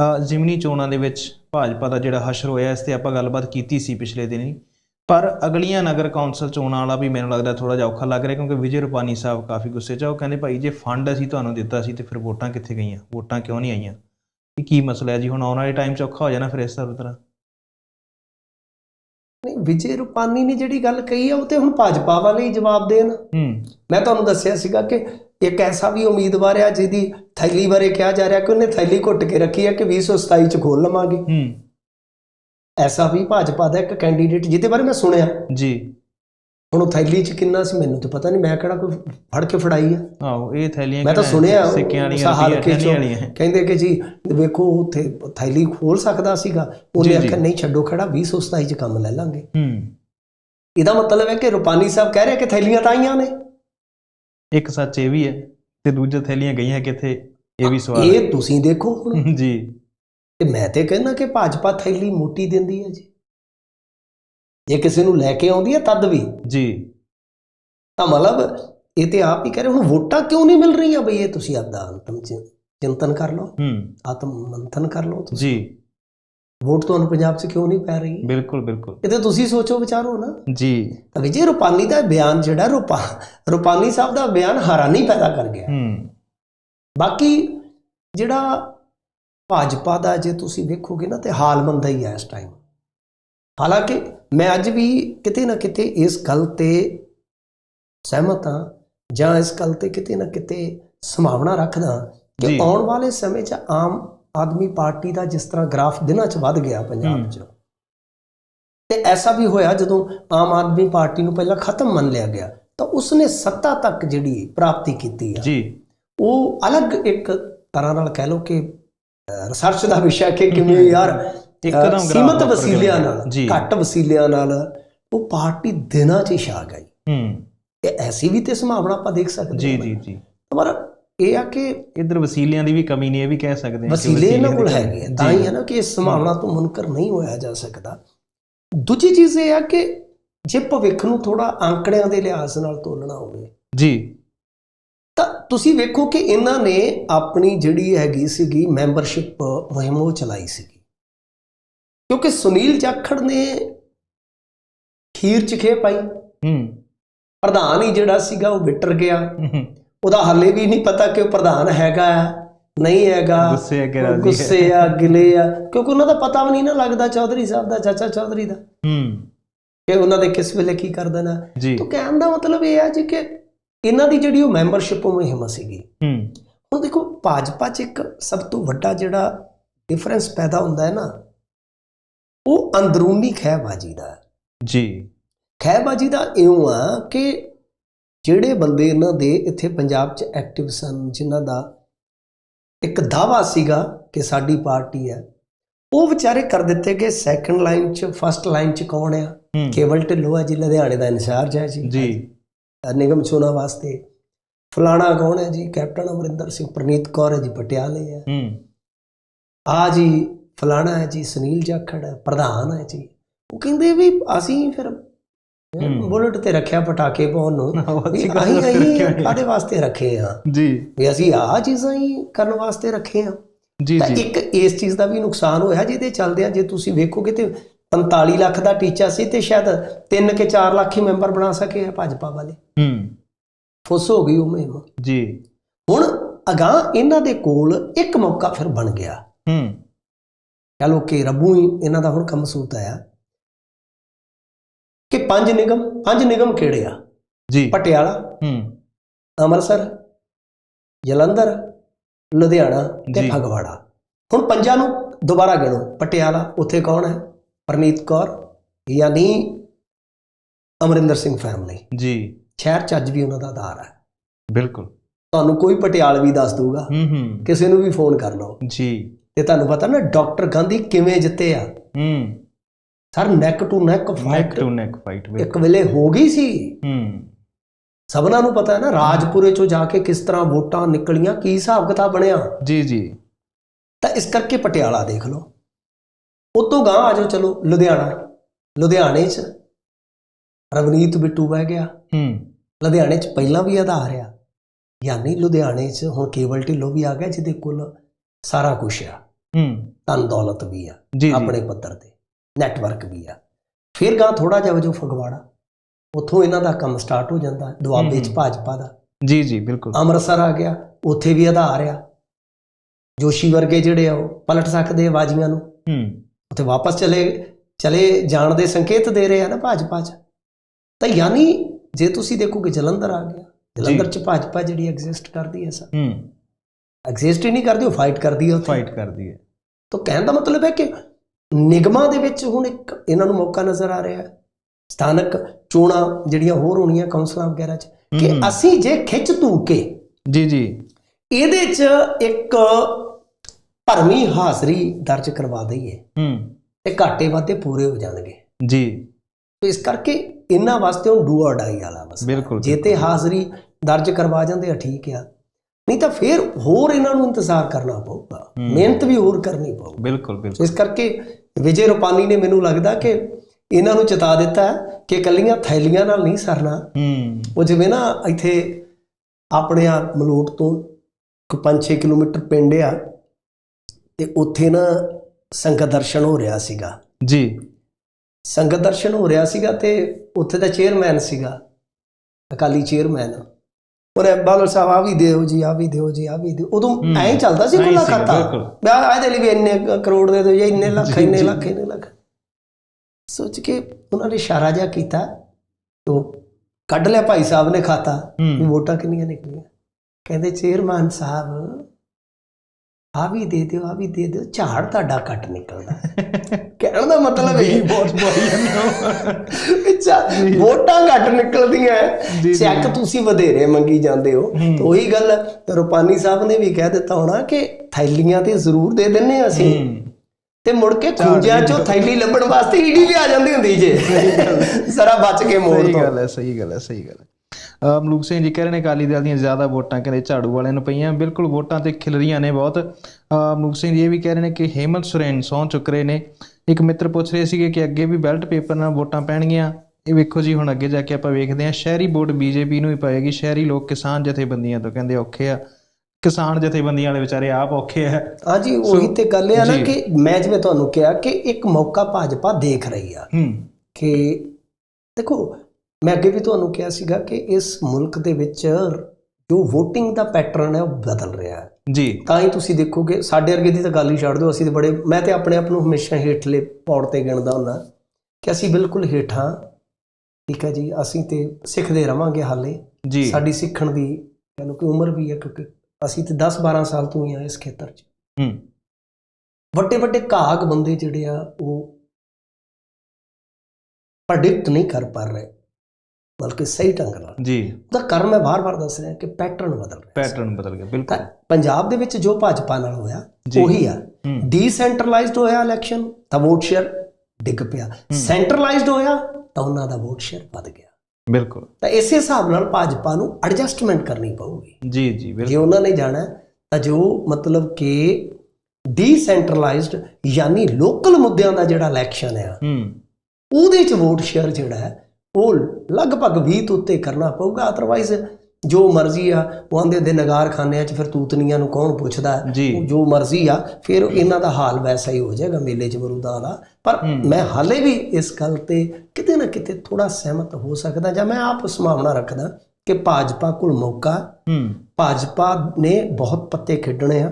ਜ਼ਿਮਨੀ ਚੋਣਾਂ ਦੇ ਵਿੱਚ ਭਾਜਪਾ ਦਾ ਜਿਹੜਾ ਹਸ਼ਰ ਹੋਇਆ ਇਸ ਤੇ ਆਪਾਂ ਗੱਲਬਾਤ ਕੀਤੀ ਸੀ ਪਿਛਲੇ ਦਿਨੀ। ਪਰ ਅਗਲੀਆਂ ਨਗਰ ਕੌਂਸਲ ਚੋਣਾਂ ਵਾਲਾ ਵੀ ਮੈਨੂੰ ਲੱਗਦਾ ਥੋੜਾ ਜਿਹਾ ਔਖਾ ਲੱਗ ਰਿਹਾ ਕਿਉਂਕਿ ਵਿਜੇ ਰੂਪਾਨੀ ਸਾਹਿਬ ਕਾਫੀ ਗੁੱਸੇ 'ਚ ਆ। ਉਹ ਕਹਿੰਦੇ ਭਾਈ ਜੇ ਫੰਡ ਅਸੀਂ ਤੁਹਾਨੂੰ ਦਿੱਤਾ ਸੀ ਤੇ ਫਿਰ ਵੋਟਾਂ ਕਿੱਥੇ ਗਈਆਂ? ਵੋਟਾਂ ਕਿਉਂ ਨਹੀਂ ਆਈਆਂ? ਇਹ ਕੀ ਮਸਲਾ ਹੈ ਜੀ? ਹੁਣ ਆਉਣ ਵਾਲੇ ਟਾਈਮ 'ਚ ਔਖਾ ਹੋ ਜਾਣਾ ਫਿਰ ਇਸ ਤਰ੍ਹਾਂ ਨਹੀਂ ਵਿਜੇ ਰੂਪਾਨੀ ਨੇ ਜਿਹੜੀ ਗੱਲ ਕਹੀ ਆ ਉਹ ਤੇ ਹੁਣ ਭਾਜਪਾ ਵਾਲੇ ਹੀ ਜਵਾਬ ਦੇਣ। ਮੈਂ ਤੁਹਾਨੂੰ ਦੱਸਿਆ ਸੀਗਾ ਕਿ ਇੱਕ ਐਸਾ ਵੀ ਉਮੀਦਵਾਰ ਆ ਜਿਹਦੀ ਥੈਲੀ ਬਾਰੇ ਕਿਹਾ ਜਾ ਰਿਹਾ ਕਿ ਉਹਨੇ ਥੈਲੀ ਘੁੱਟ ਕੇ ਰੱਖੀ ਹੈ ਕਿ 2027 ਚ ਖੋਲ ਲਵਾਂਗੇ। ਹੂੰ। ਐਸਾ ਵੀ ਭਾਜਪਾ ਦਾ ਇੱਕ ਕੈਂਡੀਡੇਟ ਜਿਹਦੇ ਬਾਰੇ ਮੈਂ ਸੁਣਿਆ। ਜੀ। ਹੁਣ ਉਹ ਥੈਲੀ ਚ ਕਿੰਨਾ ਸੀ ਮੈਨੂੰ ਤਾਂ ਪਤਾ ਨਹੀਂ ਮੈਂ ਕਿਹੜਾ ਕੋਈ ਫੜ ਕੇ ਫੜਾਈ ਆ। ਆਹੋ ਇਹ ਥੈਲੀਆਂ ਮੈਂ ਤਾਂ ਸੁਣਿਆ ਸਿੱਕਿਆਂ ਵਾਲੀਆਂ ਹਲਕੇ ਵਾਲੀਆਂ। ਕਹਿੰਦੇ ਕਿ ਜੀ ਵੇਖੋ ਉੱਥੇ ਥੈਲੀ ਖੋਲ ਸਕਦਾ ਸੀਗਾ। ਉਹਨੇ। ਆਖਿਆ ਨਹੀਂ ਛੱਡੋ ਖੜਾ 2027 ਚ ਕੰਮ ਲੈ ਲਾਂਗੇ। ਹੂੰ। ਇਹਦਾ ਮਤਲਬ ਹੈ ਕਿ ਰੂਪਾਨੀ ਸਾਹਿਬ ਕਹਿ ਰਹੇ ਕਿ ਥੈਲੀਆਂ ਤਾਂ ਆਈਆਂ ਨੇ। ਇੱਕ ਸੱਚ ਇਹ ਵੀ ਹੈ ਤੇ ਦੂਜੇ ਥੈਲੀਆਂ ਗਈਆਂ ਕਿੱਥੇ ਇਹ ਵੀ ਸਵਾਲ ਇਹ ਤੁਸੀਂ ਦੇਖੋ ਹੁਣ। ਹੈ। ਜੀ। ਤੇ ਮੈਂ ਤੇ ਕਹਿੰਦਾ ਕਿ ਭਾਜਪਾ ਥੈਲੀ ਮੋਟੀ ਦਿੰਦੀ ਹੈ ਜੀ। ਜੇ ਕਿਸੇ ਨੂੰ ਲੈ ਕੇ ਆਉਂਦੀ ਹੈ ਤਦ ਵੀ। ਜੀ। ਤਾਂ ਮਤਲਬ ਇਹ ਤੇ ਆਪ ਹੀ ਕਹਿ ਰਹੇ ਹੁਣ ਵੋਟਾਂ ਕਿਉਂ ਨਹੀਂ ਮਿਲ ਰਹੀਆਂ ਬਈ ਇਹ ਤੁਸੀਂ ਆਪਦਾ ਅੰਤਮ ਚਿ- ਚਿੰਤਨ ਕਰ ਲਓ। ਹੂੰ। ਆਤਮ ਮੰਥਨ ਕਰ ਲਓ ਤੁਸੀਂ। ਜੀ। ਵੋਟ ਤੁਹਾਨੂੰ ਪੰਜਾਬ 'ਚ ਕਿਉਂ ਨਹੀਂ ਪੈ ਰਹੀ? ਬਿਲਕੁਲ ਬਿਲਕੁਲ। ਇਹ ਤੇ ਤੁਸੀਂ ਸੋਚੋ ਵਿਚਾਰੋ ਨਾ। ਜੀ। ਤਾਂ ਵਿਜੇ ਰੂਪਾਨੀ ਦਾ ਬਿਆਨ ਜਿਹੜਾ ਰੂਪਾ ਰੂਪਾਨੀ ਸਾਹਿਬ ਦਾ ਬਿਆਨ ਹੈਰਾਨੀ ਪੈਦਾ ਕਰ ਗਿਆ। ਹੂੰ। ਬਾਕੀ ਜਿਹੜਾ ਭਾਜਪਾ ਦਾ ਜੇ ਤੁਸੀਂ ਵੇਖੋਗੇ ਨਾ ਤੇ ਹਾਲ ਮੰਦਾ ਹੀ ਹੈ ਇਸ ਟਾਈਮ ਹਾਲਾਂਕਿ ਮੈਂ ਅੱਜ ਵੀ ਕਿਤੇ ਨਾ ਕਿਤੇ ਇਸ ਗੱਲ ਤੇ ਸਹਿਮਤ ਹਾਂ ਜਾਂ ਇਸ ਗੱਲ ਤੇ ਕਿਤੇ ਨਾ ਕਿਤੇ ਸੰਭਾਵਨਾ ਰੱਖਦਾ ਕਿ। ਆਉਣ ਵਾਲੇ ਸਮੇਂ 'ਚ ਆਮ ਆਦਮੀ ਪਾਰਟੀ ਦਾ ਜਿਸ ਤਰ੍ਹਾਂ ਗ੍ਰਾਫ ਦਿਨਾਂ 'ਚ ਵੱਧ ਗਿਆ ਪੰਜਾਬ। 'ਚ। ਤੇ ਐਸਾ ਵੀ ਹੋਇਆ ਜਦੋਂ ਆਮ ਆਦਮੀ ਪਾਰਟੀ ਨੂੰ ਪਹਿਲਾਂ ਖਤਮ ਮੰਨ ਲਿਆ ਗਿਆ ਤਾਂ ਉਸਨੇ ਸੱਤਾ ਤੱਕ ਜਿਹੜੀ ਪ੍ਰਾਪਤੀ ਕੀਤੀ ਆ ਜੀ। ਉਹ ਅਲੱਗ ਇੱਕ ਤਰ੍ਹਾਂ ਨਾਲ ਕਹਿ ਲਓ ਕਿ ਰਿਸਰਚ ਦਾ ਵਿਸ਼ਾ ਕਿ ਕਿਵੇਂ ਯਾਰ ਇੱਕਦਮ ਸੀਮਤ ਵਸੀਲਿਆਂ। ਨਾਲ ਜੀ। ਘੱਟ ਵਸੀਲਿਆਂ ਨਾਲ ਉਹ ਪਾਰਟੀ ਦਿਨਾਂ 'ਚ ਹੀ ਛਾ ਗਈ। ਹੂੰ। ਇਹ ਐਸੀ ਵੀ ਤੇ ਸੰਭਾਵਨਾ ਆਪਾਂ ਦੇਖ ਸਕਦੇ ਜੀ ਹਾਂ ਜੀ ਜੀ। ਪਰ ਇਹ ਆ ਕਿ ਇਧਰ ਵਸੀਲਿਆਂ ਦੀ ਵੀ ਕਮੀ ਨਹੀਂ ਇਹ ਵੀ ਕਹਿ ਸਕਦੇ ਹਾਂ ਵਸੀਲੇ ਇਹਨਾਂ ਕੋਲ ਹੈਗੇ। ਤਾਂ ਹੀ ਹੈ ਨਾ ਕਿ ਇਸ ਸੰਭਾਵਨਾ ਤੋਂ ਮੁਨਕਰ ਨਹੀਂ ਹੋਇਆ ਜਾ ਸਕਦਾ। ਦੂਜੀ ਚੀਜ਼ ਇਹ ਆ ਕਿ ਜੇ ਭਵਿੱਖ ਨੂੰ ਥੋੜਾ ਅੰਕੜਿਆਂ ਦੇ ਲਿਹਾਜ਼ ਨਾਲ ਤੋਲਣਾ ਹੋਵੇ ਜੀ। ਤਾਂ ਤੁਸੀਂ ਵੇਖੋ ਕਿ ਇਹਨਾਂ ਨੇ ਆਪਣੀ ਜਿਹੜੀ ਹੈਗੀ ਸੀਗੀ ਮੈਂਬਰਸ਼ਿਪ ਮੁਹਿੰਮ ਉਹ ਚਲਾਈ ਸੀਗੀ। ਕਿਉਂਕਿ ਸੁਨੀਲ ਜਾਖੜ ਨੇ ਖੀਰ ਚ ਖੇ ਪਾਈ। ਹੂੰ। ਪ੍ਰਧਾਨ ਹੀ ਜਿਹੜਾ ਸੀਗਾ ਉਹ ਵਿਟਰ ਗਿਆ। ਹੂੰ। ਉਹਦਾ ਹਾਲੇ ਵੀ ਨਹੀਂ ਪਤਾ ਕਿ ਉਹ ਪ੍ਰਧਾਨ ਹੈਗਾ ਨਹੀਂ ਹੈਗਾ ਗੁੱਸੇ ਅੱਗੇ ਰਾਜ਼ੀ ਗੁੱਸੇ ਆ ਗਿਲੇ ਆ ਕਿਉਂਕਿ ਉਹਨਾਂ ਦਾ ਪਤਾ ਵੀ ਨਹੀਂ ਨਾ ਲੱਗਦਾ ਚੌਧਰੀ ਸਾਹਿਬ ਦਾ ਚਾਚਾ ਚੌਧਰੀ ਦਾ। ਹੂੰ। ਕਿ ਉਹਨਾਂ ਦੇ ਕਿਸ ਵੇਲੇ ਕੀ ਕਰ ਦੇਣਾ। ਤਾਂ ਕਹਿਣ ਦਾ ਮਤਲਬ ਇਹ ਆ ਜੀ ਕਿ ਇਹਨਾਂ ਦੀ ਜਿਹੜੀ ਉਹ ਮੈਂਬਰਸ਼ਿਪ ਮੁਹਿੰਮ ਸੀਗੀ। ਹੂੰ। ਹੁਣ ਦੇਖੋ ਭਾਜਪਾ 'ਚ ਇੱਕ ਸਭ ਤੋਂ ਵੱਡਾ ਜਿਹੜਾ ਡਿਫਰੈਂਸ ਪੈਦਾ ਹੁੰਦਾ ਹੈ ਨਾ ਉਹ ਅੰਦਰੂਨੀ ਖਹਿਬਾਜ਼ੀ ਦਾ। ਜੀ। ਖਹਿਬਾਜ਼ੀ ਦਾ ਇਉਂ ਆ ਕਿ ਜਿਹੜੇ ਬੰਦੇ ਇਹਨਾਂ ਦੇ ਇੱਥੇ ਪੰਜਾਬ 'ਚ ਐਕਟਿਵ ਸਨ ਜਿਨ੍ਹਾਂ ਦਾ ਇੱਕ ਦਾਵਾ ਸੀਗਾ ਕਿ ਸਾਡੀ ਪਾਰਟੀ ਹੈ ਉਹ ਵਿਚਾਰੇ ਕਰ ਦਿੱਤੇ ਗਏ ਸੈਕੰਡ ਲਾਈਨ 'ਚ ਫਸਟ ਲਾਈਨ 'ਚ ਕੌਣ ਆ? ਕੇਵਲ ਢਿੱਲੋਂ ਹੈ ਜੀ ਲੁਧਿਆਣੇ ਦਾ ਇੰਚਾਰਜ ਹੈ ਜੀ। ਜੀ। ਨਿਗਮ ਚੋਣਾਂ ਵਾਸਤੇ। ਫਲਾਣਾ ਕੌਣ ਹੈ ਜੀ? ਕੈਪਟਨ ਅਮਰਿੰਦਰ ਸਿੰਘ ਪ੍ਰਨੀਤ ਕੌਰ ਹੈ ਜੀ ਪਟਿਆਲੇ ਹੈ। ਹੂੰ। ਆ ਜੀ ਫਲਾਣਾ ਹੈ ਜੀ ਸੁਨੀਲ ਜਾਖੜ ਹੈ ਪ੍ਰਧਾਨ ਹੈ ਜੀ। ਉਹ ਕਹਿੰਦੇ ਵੀ ਅਸੀਂ ਫਿਰ। ਬੁਲਟ ਤੇ ਰੱਖਿਆ ਪਟਾਕੇ ਪਾਉਣ ਨੂੰ। ਅਸੀਂ ਅਸੀਂ ਕਾਦੇ ਵਾਸਤੇ ਰੱਖੇ ਆ? ਜੀ। ਵੀ ਅਸੀਂ ਆਹ ਚੀਜ਼ਾਂ ਹੀ ਕਰਨ ਵਾਸਤੇ ਰੱਖੇ ਆ। ਜੀ ਜੀ। ਇੱਕ ਇਸ ਚੀਜ਼ ਦਾ ਵੀ ਨੁਕਸਾਨ ਹੋਇਆ ਜਿਹਦੇ ਚੱਲਦਿਆਂ ਜੇ ਤੁਸੀਂ ਵੇਖੋਗੇ ਤੇ 45 ਲੱਖ ਦਾ ਟੀਚਾ ਸੀ ਤੇ ਸ਼ਾਇਦ 3 ਕੇ 4 ਲੱਖ ਹੀ ਮੈਂਬਰ ਬਣਾ ਸਕੇ ਆ ਭਾਜਪਾ ਵਾਲੇ। ਹੂੰ। ਫੁੱਸ ਹੋ ਗਈ ਉਹ ਮੁਹਿੰਮ ਜੀ। ਹੁਣ ਅਗਾਹ ਇਹਨਾਂ ਦੇ ਕੋਲ ਇੱਕ ਮੌਕਾ ਫਿਰ ਬਣ ਗਿਆ। ਹੂੰ। ਕਹ ਲੋ ਕਿ ਰੱਬੂ ਹੀ ਇਹਨਾਂ ਦਾ ਹੁਣ ਕੰਮ ਸੂਤ ਆਇਆ। ਕਿ ਪੰਜ ਨਿਗਮ ਪੰਜ ਨਿਗਮ ਕਿਹੜੇ ਆ? ਜੀ। ਪਟਿਆਲਾ ਹੂੰ। ਅੰਮ੍ਰਿਤਸਰ ਜਲੰਧਰ ਲੁਧਿਆਣਾ ਤੇ। ਫਗਵਾੜਾ। ਹੁਣ ਪੰਜਾਂ ਨੂੰ ਦੁਬਾਰਾ ਗਿਣੋ। ਪਟਿਆਲਾ ਉੱਥੇ ਕੌਣ ਹੈ? ਪਰਨੀਤ ਕੌਰ ਯਾਨੀ ਅਮਰਿੰਦਰ ਸਿੰਘ ਫੈਮਿਲੀ ਜੀ। ਸ਼ਹਿਰ ਚ ਅੱਜ ਵੀ ਉਹਨਾਂ ਦਾ ਆਧਾਰ ਹੈ। ਬਿਲਕੁਲ। ਤੁਹਾਨੂੰ ਕੋਈ ਪਟਿਆਲਵੀ ਦੱਸ ਦੂਗਾ ਹੂੰ ਹੂੰ। ਕਿਸੇ ਨੂੰ ਵੀ ਫੋਨ ਕਰ ਲਓ। ਜੀ। ਤੇ ਤੁਹਾਨੂੰ ਪਤਾ ਨਾ ਡਾਕਟਰ ਗਾਂਧੀ ਕਿਵੇਂ ਜਿੱਤੇ ਆ? ਹੂੰ। Sir neck to neck neck fight to neck fight ਇੱਕ ਵੇਲੇ ਹੋ ਗਈ ਸੀ। ਹੂੰ। ਸਭਨਾਂ ਨੂੰ ਪਤਾ ਹੈ ਨਾ ਰਾਜਪੁਰੇ ਚੋਂ ਜਾ ਕੇ ਕਿਸ ਤਰ੍ਹਾਂ ਵੋਟਾਂ ਨਿਕਲੀਆਂ ਕੀ ਹਿਸਾਬ ਕਿਤਾਬ ਬਣਿਆ? ਜੀ ਜੀ। ਤਾਂ ਇਸ ਕਰਕੇ ਪਟਿਆਲਾ ਦੇਖ ਲਓ। ਉਤੋਂ ਗਾਂ ਆ ਜਾਓ ਚਲੋ ਲੁਧਿਆਣਾ। ਲੁਧਿਆਣੇ 'ਚ ਰਵਨੀਤ ਬਿੱਟੂ ਬਹਿ ਗਿਆ। ਹੂੰ। ਲੁਧਿਆਣੇ 'ਚ ਪਹਿਲਾਂ ਵੀ ਆਧਾਰ ਆ। ਯਾਨੀ ਲੁਧਿਆਣੇ 'ਚ ਹੁਣ ਕੇਵਲ ਢਿੱਲੋਂ ਵੀ ਆ ਗਿਆ ਜਿਹਦੇ ਕੋਲ ਸਾਰਾ ਕੁਝ ਆ। ਹੂੰ। ਧਨ ਦੌਲਤ ਵੀ ਆ ਆਪਣੇ ਪੱਧਰ ਤੇ। ਨੈਟਵਰਕ ਵੀ ਆ। ਫਿਰ ਗਾਂ ਥੋੜਾ ਜਿਹਾ ਵਜੋ ਫਗਵਾੜਾ। ਉੱਥੋਂ ਇਹਨਾਂ ਦਾ ਕੰਮ ਸਟਾਰਟ ਹੋ ਜਾਂਦਾ ਦੁਆਬੇ ਚ। ਭਾਜਪਾ ਦਾ। ਜੀ ਜੀ ਬਿਲਕੁਲ। ਅੰਮ੍ਰਿਤਸਰ ਆ ਗਿਆ ਉੱਥੇ ਵੀ ਆਧਾਰ ਆ। ਜੋਸ਼ੀ ਵਰਗੇ ਜਿਹੜੇ ਆ ਉਹ ਪਲਟ ਸਕਦੇ ਆ ਬਾਜੀਆਂ ਨੂੰ। ਹੂੰ। ਉੱਥੇ ਵਾਪਸ ਚਲੇ ਚਲੇ ਜਾਣ ਦੇ ਸੰਕੇਤ ਦੇ ਰਹੇ ਆ ਨਾ ਭਾਜਪਾ ਚ। ਤਾਂ ਯਾਨੀ ਜੇ ਤੁਸੀਂ ਦੇਖੋਗੇ ਜਲੰਧਰ ਆ ਗਿਆ ਜਲੰਧਰ ਚ ਭਾਜਪਾ ਜਿਹੜੀ ਐਗਜ਼ਿਸਟ ਕਰਦੀ ਹੈ ਸਰ। ਹੂੰ। ਐਗਜ਼ਿਸਟ ਹੀ ਨਹੀਂ ਕਰਦੀ ਉਹ ਫਾਈਟ ਕਰਦੀ ਹੈ ਉੱਥੇ। ਫਾਈਟ ਕਰਦੀ ਹੈ। ਤਾਂ ਕਹਿਣ ਦਾ ਮਤਲਬ ਹੈ ਕਿ ਨਿਗਮਾਂ ਦੇ ਵਿੱਚ ਹੁਣ ਇੱਕ ਇਹਨਾਂ ਨੂੰ ਮੌਕਾ ਨਜ਼ਰ ਆ ਰਿਹਾ ਹੈ। ਸਥਾਨਕ ਚੋਣਾਂ ਜਿਹੜੀਆਂ ਹੋਰ ਹੋਣੀਆਂ ਕੌਂਸਲਾਂ ਵਗੈਰਾ 'ਚ ਕਿ। ਅਸੀਂ ਜੇ ਖਿੱਚ ਧੂ ਕੇ ਜੀ ਜੀ। ਇਹਦੇ 'ਚ ਇੱਕ ਭਰਮੀ ਹਾਜ਼ਰੀ ਦਰਜ ਕਰਵਾ ਦਈਏ ਹੂੰ। ਤੇ ਘਾਟੇ ਵਾਧੇ ਪੂਰੇ ਹੋ ਜਾਣਗੇ। ਜੀ। ਤੇ ਇਸ ਕਰਕੇ ਇਹਨਾਂ ਵਾਸਤੇ ਉਹ ਡੂ ਔਰ ਡਾਈ ਵਾਲਾ ਬਸ। ਜੇ ਤੇ ਹਾਜ਼ਰੀ ਦਰਜ ਕਰਵਾ ਜਾਂਦੇ ਆ ਠੀਕ ਆ। ਨਹੀਂ ਤਾਂ ਫਿਰ ਹੋਰ ਇਹਨਾਂ ਨੂੰ ਇੰਤਜ਼ਾਰ ਕਰਨਾ ਪਊਗਾ। ਮਿਹਨਤ ਵੀ ਹੋਰ ਕਰਨੀ ਪਊਗੀ ਬਿਲਕੁਲ ਬਿਲਕੁਲ। ਇਸ ਕਰਕੇ ਵਿਜੇ ਰੁਪਾਨੀ ਨੇ ਮੈਨੂੰ ਲੱਗਦਾ ਕਿ ਇਹਨਾਂ ਨੂੰ ਚੇਤਾ ਦਿੱਤਾ ਕਿ ਕੱਲੀਆਂ ਥੈਲੀਆਂ ਨਾਲ ਨਹੀਂ ਸਰਨਾ। ਹੂੰ। ਉਹ ਜਿਵੇਂ ਨਾ ਇੱਥੇ ਆਪਣੇ ਆ ਮਲੋਟ ਤੋਂ ਕੋਈ 5-6 ਕਿਲੋਮੀਟਰ ਪਿੰਡ ਆ ਤੇ ਉੱਥੇ ਨਾ ਸੰਗਤ ਦਰਸ਼ਨ ਹੋ ਰਿਹਾ ਸੀਗਾ। ਜੀ। ਸੰਗਤ ਦਰਸ਼ਨ ਹੋ ਰਿਹਾ ਸੀਗਾ ਤੇ ਉੱਥੇ ਦਾ ਚੇਅਰਮੈਨ ਸੀਗਾ ਅਕਾਲੀ ਚੇਅਰਮੈਨ ਉਹਨੇ ਬਾਲੋ ਸਾਹਿਬ ਆ ਵੀ ਦਿਓ ਜੀ ਆ ਵੀ ਦਿਓ ਜੀ ਆ ਵੀ ਦਿਓ ਉਦੋਂ। ਐਂ ਚੱਲਦਾ ਸੀ ਖੁੱਲਾ ਖਾਤਾ ਬਿਲਕੁਲ। ਮੈਂ ਆ ਇਹਦੇ ਲਈ ਵੀ ਇੰਨੇ ਕਰੋੜ ਦੇ ਦਿਓ ਜਾਂ ਇੰਨੇ ਲੱਖ ਇੰਨੇ। ਲੱਖ ਇੰਨੇ ਲੱਖ ਸੋਚ ਕੇ ਉਹਨਾਂ ਨੇ ਇਸ਼ਾਰਾ ਜਿਹਾ ਕੀਤਾ ਤੋ ਕੱਢ ਲਿਆ ਭਾਈ ਸਾਹਿਬ ਨੇ ਖਾਤਾ ਵੀ ਵੋਟਾਂ ਕਿੰਨੀਆਂ ਨਿਕਲੀਆਂ ਕਹਿੰਦੇ ਚੇਅਰਮੈਨ ਸਾਹਿਬ ਆ ਵੀ ਦੇ ਦਿਓ ਆ ਵੀ ਦੇ ਦਿਓ ਝਾੜ ਤੁਹਾਡਾ ਕੱਟ ਨਿਕਲਦਾ। ਕਹਿਣ ਦਾ ਮਤਲਬ ਇਹ ਬਹੁਤ ਬਹੁਤ ਜਾਂਦੇ ਅੱਛਾ ਵੋਟਾਂ ਘੱਟ ਨਿਕਲਦੀਆਂ। ਚੈੱਕ ਤੁਸੀਂ ਵਧੇਰੇ ਮੰਗੀ ਜਾਂਦੇ ਹੋ। ਤਾਂ ਉਹੀ ਗੱਲ ਰੂਪਾਨੀ ਸਾਹਿਬ ਨੇ ਵੀ ਕਹਿ ਦਿੱਤਾ ਹੋਣਾ ਕਿ ਥੈਲੀਆਂ ਤੇ ਜ਼ਰੂਰ ਦੇ ਦਿੰਨੇ ਅਸੀਂ। ਤੇ ਮੁੜ ਕੇ ਖੂੰਜਿਆਂ ਚੋਂ ਥੈਲੀ ਲੱਭਣ ਵਾਸਤੇ ਈਡੀ ਵੀ ਆ ਜਾਂਦੀ ਹੁੰਦੀ ਜੇ। ਜ਼ਰਾ ਬਚ ਕੇ ਮੋੜ ਸਹੀ ਤੋਂ। ਗੱਲ ਹੈ ਸਹੀ ਗੱਲ ਹੈ ਸਹੀ ਗੱਲ ਹੈ। ਮਲੂਕ ਸਿੰਘ ਜੀ ਕਹਿ ਰਹੇ ਨੇ ਅਕਾਲੀ ਦਲ ਦੀਆਂ ਜ਼ਿਆਦਾ ਵੋਟਾਂ ਕਹਿੰਦੇ ਝਾੜੂ ਵਾਲਿਆਂ ਨੂੰ ਪਈਆਂ। ਬਿਲਕੁਲ ਵੋਟਾਂ ਤੇ ਖਿਲਰੀਆਂ ਨੇ ਬਹੁਤ। ਮਲੂਕ ਸਿੰਘ ਜੀ ਇਹ ਵੀ ਕਹਿ ਰਹੇ ਨੇ ਕਿ ਹੇਮੰਤ ਸੁਰੇਨ ਸਹੁੰ ਚੁੱਕ ਰਹੇ ਨੇ। ਇੱਕ ਮਿੱਤਰ ਪੁੱਛ ਰਹੇ ਸੀਗੇ ਕਿ ਅੱਗੇ ਵੀ ਬੈਲਟ ਪੇਪਰ ਨਾਲ ਵੋਟਾਂ ਪੈਣਗੀਆਂ। ਇਹ ਵੇਖੋ ਜੀ ਹੁਣ ਅੱਗੇ ਜਾ ਕੇ ਆਪਾਂ ਵੇਖਦੇ ਹਾਂ। ਸ਼ਹਿਰੀ ਵੋਟ ਬੀਜੇਪੀ ਨੂੰ ਹੀ ਪਾਏਗੀ। ਸ਼ਹਿਰੀ ਲੋਕ ਕਿਸਾਨ ਜਥੇਬੰਦੀਆਂ ਤੋਂ ਕਹਿੰਦੇ ਔਖੇ ਆ। ਕਿਸਾਨ ਜਥੇਬੰਦੀਆਂ ਵਾਲੇ ਵਿਚਾਰੇ ਆਪ ਔਖੇ ਆ। ਹਾਂਜੀ ਉਹੀ ਤੇ ਗੱਲ ਹੈ ਨਾ। ਕਿ ਮੈਂ ਜਿਵੇਂ ਤੁਹਾਨੂੰ ਕਿਹਾ ਕਿ ਇੱਕ ਮੌਕਾ ਭਾਜਪਾ ਦੇਖ ਰਹੀ ਆ ਹੂੰ। ਕਿ ਦੇਖੋ ਮੈਂ ਅੱਗੇ ਵੀ ਤੁਹਾਨੂੰ ਕਿਹਾ ਸੀਗਾ ਕਿ ਇਸ ਮੁਲਕ ਦੇ ਵਿੱਚ ਜੋ VOTING ਦਾ ਪੈਟਰਨ ਹੈ ਉਹ ਬਦਲ ਰਿਹਾ ਹੈ। ਜੀ। ਤਾਂ ਹੀ ਤੁਸੀਂ ਦੇਖੋਗੇ ਸਾਡੇ ਵਰਗੇ ਦੀ ਤਾਂ ਗੱਲ ਹੀ ਛੱਡ ਦਿਓ ਅਸੀਂ ਤੇ ਬੜੇ ਮੈਂ ਤੇ ਆਪਣੇ ਆਪ ਨੂੰ ਹਮੇਸ਼ਾ ਹੇਠਲੇ ਪੌੜ ਤੇ ਗਿਣਦਾ ਹੁੰਦਾ ਕਿ ਅਸੀਂ ਬਿਲਕੁਲ ਹੇਠਾਂ ਠੀਕ ਹੈ ਜੀ ਅਸੀਂ ਤੇ ਸਿੱਖਦੇ ਰਵਾਂਗੇ ਹਾਲੇ। ਜੀ। ਸਾਡੀ ਸਿੱਖਣ ਦੀ ਕਹਿੰਦਾ ਕਿ ਉਮਰ ਵੀ ਹੈ ਕਿਉਂਕਿ ਅਸੀਂ ਤੇ 10 12 ਸਾਲ ਤੋਂ ਹੀ ਆ ਇਸ ਖੇਤਰ 'ਚ। ਹੂੰ। ਵੱਡੇ ਵੱਡੇ ਘਾਗ ਬੰਦੇ ਜਿਹੜੇ ਆ ਉਹ ਪ੍ਰੈਡਿਕਟ ਨਹੀਂ ਕਰ ਪਾ ਰਹੇ। ਬਲਕਿ ਸਹੀ ਢੰਗ ਨਾਲ। ਜੀ। ਉਹਦਾ ਕਾਰਨ ਮੈਂ ਵਾਰ-ਵਾਰ ਦੱਸ ਰਿਹਾ ਕਿ ਪੈਟਰਨ ਬਦਲ ਰਿਹਾ। ਪੈਟਰਨ ਬਦਲ ਗਿਆ ਤਾਂ ਬਿਲਕੁਲ ਪੰਜਾਬ ਦੇ ਵਿੱਚ ਜੋ ਭਾਜਪਾ ਨਾਲ ਹੋਇਆ। ਉਹੀ ਆ। ਡੀਸੈਂਟਰਲਾਈਜ਼ਡ ਹੋਇਆ ਇਲੈਕਸ਼ਨ ਤਾਂ ਵੋਟ ਸ਼ੇਅਰ ਡਿੱਗ ਪਿਆ। ਸੈਂਟਰਲਾਈਜ਼ਡ ਹੋਇਆ ਤਾਂ ਉਹਨਾਂ ਦਾ ਵੋਟ ਸ਼ੇਅਰ ਵੱਧ ਗਿਆ। ਬਿਲਕੁਲ। ਤਾਂ ਇਸੇ ਹਿਸਾਬ ਨਾਲ ਭਾਜਪਾ ਨੂੰ ਐਡਜਸਟਮੈਂਟ ਕਰਨੀ ਪਊਗੀ। ਜੀ ਜੀ ਬਿਲਕੁਲ। ਜੇ ਉਹਨਾਂ ਨੇ ਜਾਣਾ ਤਾਂ ਜੋ ਮਤਲਬ ਕਿ ਡੀਸੈਂਟਰਲਾਈਜ਼ਡ ਯਾਨੀ ਲੋਕਲ ਮੁੱਦਿਆਂ ਦਾ ਜਿਹੜਾ ਇਲੈਕਸ਼ਨ ਆ ਹੂੰ। ਉਹਦੇ ਚ ਵੋਟ ਸ਼ੇਅਰ ਜਿਹੜਾ ਹੈ ਉਹ ਲਗਭਗ 20 ਤੋਂ ਉੱਤੇ ਕਰਨਾ ਪਊਗਾ ਅਦਰਵਾਈਜ਼ ਜੋ ਮਰਜ਼ੀ ਆ ਉਹ ਆਂਦੇ ਦੇ ਨਗਾਰਖਾਨਿਆਂ 'ਚ ਫਿਰ ਤੂਤਨੀਆਂ ਨੂੰ ਕੌਣ ਪੁੱਛਦਾ? ਜੀ। ਮਰਜ਼ੀ ਆ ਫਿਰ ਇਹਨਾਂ ਦਾ ਹਾਲ ਵੈਸਾ ਹੀ ਹੋ ਜਾਏਗਾ ਮੇਲੇ 'ਚ ਮਰੂਦਾਂ ਵਾਲਾ ਪਰ ਮੈਂ ਹਾਲੇ ਵੀ ਇਸ ਗੱਲ ਤੇ ਕਿਤੇ ਨਾ ਕਿਤੇ ਥੋੜਾ ਸਹਿਮਤ ਹੋ ਸਕਦਾ ਜਾਂ ਮੈਂ ਆਪ ਸੰਭਾਵਨਾ ਰੱਖਦਾ ਕਿ ਭਾਜਪਾ ਕੋਲ ਮੌਕਾ ਭਾਜਪਾ ਨੇ ਬਹੁਤ ਪੱਤੇ ਖੇਡਣੇ ਆ